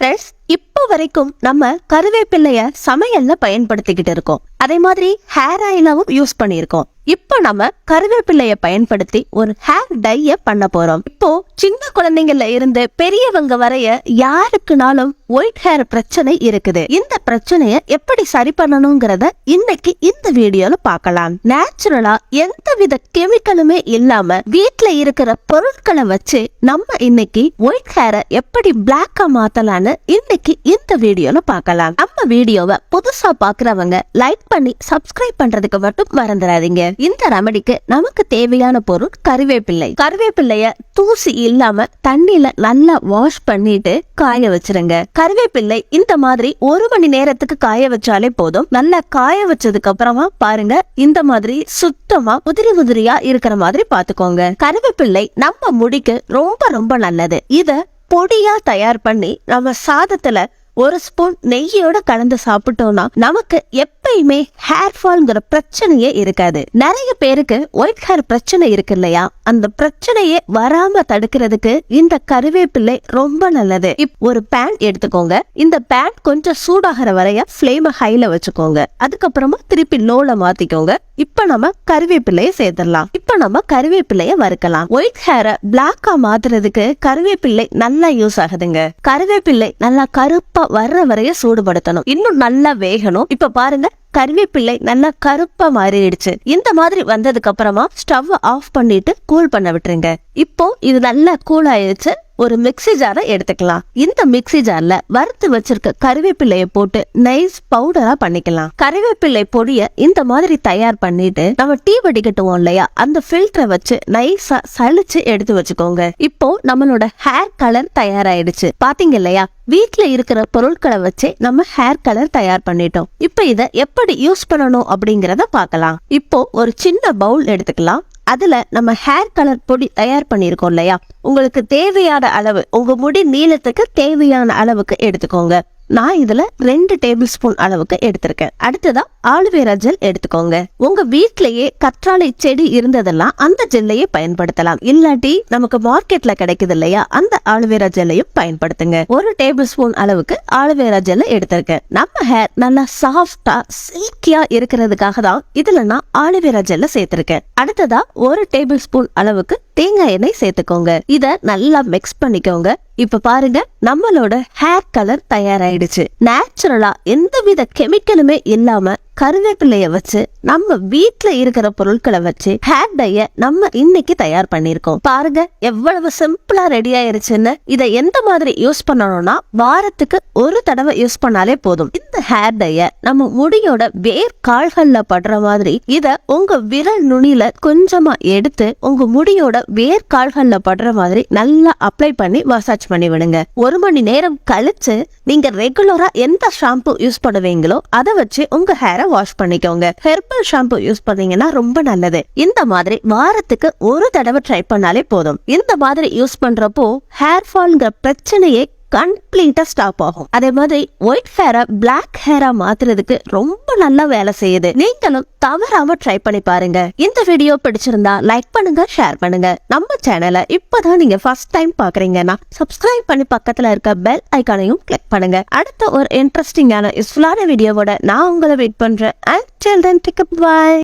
Friends இப்போ வரைக்கும் நம்ம கருவேப்பிள்ளைய சமையல்ல பயன்படுத்திக்கிட்டு இருக்கோம். அதே மாதிரி ஹேர் ஆயிலாவும் யூஸ் பண்ணியிருக்கோம். இப்போ நம்ம கருவேப்பிள்ளைய பயன்படுத்தி ஒரு ஹேர் டைய பண்ண போறோம். இப்போ சின்ன குழந்தைங்கள்ல இருந்து பெரியவங்க வரைய யாருக்குனாலும் ஒயிட் ஹேர் பிரச்சனை இருக்குது. இந்த பிரச்சனைய எப்படி சரி பண்ணணுங்கிறத இன்னைக்கு இந்த வீடியோல பார்க்கலாம். நேச்சுரலா எந்தவித கெமிக்கலுமே இல்லாம வீட்டுல இருக்கிற பொருட்களை வச்சு நம்ம இன்னைக்கு ஒயிட் ஹேரை எப்படி பிளாக்கா மாத்தலாம்னு இன்னைக்கு இந்த வீடியோல பார்க்கலாம். நம்ம வீடியோவை புதுசா பாக்குறவங்க லைக் பண்ணி சப்ஸ்கிரைப் பண்றதுக்கு மட்டும் மறந்துடாதீங்க இந்த ரெமடிக்கு நமக்கு தேவையான பொருள் கருவேப்பிள்ளை. கருவேப்பிள்ளைய தூசி இல்லாம தண்ணியில நல்லா வாஷ் பண்ணிட்டு காய வச்சிருங்க. கருவேப்பிள்ளை இந்த மாதிரி ஒரு மணி நேரத்துக்கு காய வச்சாலே போதும். நல்லா காய வச்சதுக்கு அப்புறமா பாருங்க இந்த மாதிரி சுத்தமா உதிரி உதிரியா இருக்கிற மாதிரி பாத்துக்கோங்க. கருவேப்பிள்ளை நம்ம முடிக்கு ரொம்ப ரொம்ப நல்லது. இத பொடியா தயார் பண்ணி நம்ம சாதத்துல ஒரு ஸ்பூன் நெய்யோட கலந்து சாப்பிட்டோம்னா நமக்கு எப்பயுமே ஹேர் ஃபால்ங்கிற பிரச்சனையே இருக்காது. நிறைய பேருக்கு ஒயிட் ஹேர் பிரச்சனை இருக்கு இல்லையா? அந்த பிரச்சனையே வராம தடுக்கிறதுக்கு இந்த கருவேப்பிள்ளை ரொம்ப நல்லது. இப் ஒரு பேன் எடுத்துக்கோங்க. இந்த பேன் கொஞ்சம் சூடாகிற வரைய ஃப்ளேம ஹைல வச்சுக்கோங்க. அதுக்கப்புறமா திருப்பி லோல மாத்திக்கோங்க. இப்ப நம்ம கருவேப்பிலையை சேர்த்துடலாம். இப்ப நம்ம கருவேப்பிலைய வறுக்கலாம். ஒயிட் ஹேரை பிளாக்கா மாத்துறதுக்கு கருவேப்பிள்ளை நல்லா யூஸ் ஆகுதுங்க. கருவேப்பிள்ளை நல்லா கருப்பா வர்ற வரைய சூடுபடுத்தணும். இன்னும் நல்லா வேகணும். இப்ப பாருங்க கருவேப்பிள்ளை நல்லா கருப்பா மாறிடுச்சு. இந்த மாதிரி வந்ததுக்கு அப்புறமா ஸ்டவ் ஆஃப் பண்ணிட்டு கூல் பண்ண விட்டுருங்க. இப்போ இது நல்லா கூல் ஆயிடுச்சு ஒரு மிக்ஸி ஜாரை எடுத்துக்கலாம். இந்த மிக்ஸி ஜார்ல வறுத்து வச்சிருக்க கருவேப்பிள்ளைய போட்டு நைஸ் பவுடரா பண்ணிக்கலாம். கருவேப்பிள்ளை பொடிய இந்த மாதிரி தயார் பண்ணிட்டு நம்ம டீ வடிகட்டுவோம் இல்லையா? அந்த ஃபில்டரை வச்சு நைஸா சளிச்சு எடுத்து வச்சுக்கோங்க. இப்போ நம்மளோட ஹேர் கலர் தயாராயிடுச்சு. பாத்தீங்க இல்லையா? வீட்ல இருக்கிற பொருட்களை வச்சு நம்ம ஹேர் கலர் தயார் பண்ணிட்டோம். இப்போ இத எப்படி யூஸ் பண்ணணும் அப்படிங்கறத பார்க்கலாம். இப்போ ஒரு சின்ன பவுல் எடுத்துக்கலாம். அதில் நம்ம ஹேர் கலர் பொடி தயார் பண்ணியிருக்கோம் இல்லையா? உங்களுக்கு தேவையான அளவு உங்கள் முடி நீளத்துக்கு தேவையான அளவுக்கு எடுத்துக்கோங்க. நான் இதுல ரெண்டு டேபிள் ஸ்பூன் அளவுக்கு எடுத்திருக்கேன். அடுத்ததா ஆலுவேரா ஜெல் எடுத்துக்கோங்க. உங்க வீட்லயே கற்றாழை செடி இருந்ததெல்லாம் அந்த ஜெல்லையே பயன்படுத்தலாம். இல்லாட்டி நமக்கு மார்க்கெட்ல கிடைக்குது இல்லையா அந்த ஆலுவேரா ஜெல்லையும் பயன்படுத்துங்க. ஒரு டேபிள் ஸ்பூன் அளவுக்கு ஆலுவேரா ஜெல்ல எடுத்திருக்கேன். நம்ம ஹேர் நல்லா சாஃப்டா சில்கியா இருக்கிறதுக்காக தான் இதுல நான் ஆலுவேரா ஜெல்ல சேர்த்திருக்கேன். அடுத்ததா ஒரு டேபிள் ஸ்பூன் அளவுக்கு தேங்காய் எண்ணெய் சேர்த்துக்கோங்க. இத நல்லா மிக்ஸ் பண்ணிக்கோங்க. இப்ப பாருங்க நம்மளோட ஹேர் கலர் தயாராயிடுச்சு. நேச்சுரலா எந்தவித கெமிக்கலுமே இல்லாம கருவேப்பிலையை வச்சு நம்ம வீட்டில் இருக்கிற பொருட்களை வச்சு ஹேர் டைய நம்ம இன்னைக்கு தயார் பண்ணிருக்கோம் பாருங்க எவ்வளவு சிம்பிளா ரெடி ஆயிருச்சுன்னு. இதை எந்த மாதிரி யூஸ் பண்ணணும்னா வாரத்துக்கு ஒரு தடவை யூஸ் பண்ணாலே போதும். இந்த ஹேர் டைய நம்ம முடியோட வேர் கால்கள்ல படுற மாதிரி இத உங்க விரல் நுனியில கொஞ்சமா எடுத்து உங்க முடியோட வேர் கால்கள்ல படுற மாதிரி நல்லா அப்ளை பண்ணி மசாஜ் பண்ணி விடுங்க. ஒரு மணி நேரம் கழிச்சு நீங்க ரெகுலரா எந்த ஷாம்பு யூஸ் பண்ணுவீங்களோ அதை வச்சு உங்க ஹேரை வாஷ் பண்ணிக்கோங்க. ஹெர்பல் ஷாம்பு யூஸ் பண்ணீங்கன்னா ரொம்ப நல்லது. இந்த மாதிரி வாரத்துக்கு ஒரு தடவை ட்ரை பண்ணாலே போதும். இந்த மாதிரி யூஸ் பண்றப்போ ஹேர் ஃபால்ங்கிற பிரச்சனையே கம்ப்ளீட்டாக ஸ்டாப் ஆகும். அதே மாதிரி ஒயிட் ஹேரை பிளாக் ஹேரா மாத்துறதுக்கு ரொம்ப நல்லா வேலை செய்யுது. நீங்களும் தவறாம ட்ரை பண்ணி பாருங்க. இந்த வீடியோ பிடிச்சிருந்தா லைக் பண்ணுங்க ஷேர் பண்ணுங்க. நம்ம சேனலை இப்பதான் நீங்க ஃபர்ஸ்ட் டைம் பாக்குறீங்கன்னா சப்ஸ்கிரைப் பண்ணி பக்கத்துல இருக்க பெல் ஐக்கானையும் கிளிக் பண்ணுங்க. அடுத்த ஒரு இன்ட்ரெஸ்டிங்கான யூஸ்ஃபுல்லான வீடியோவோட நான் உங்களை வெயிட் பண்றேன். And children pickup bye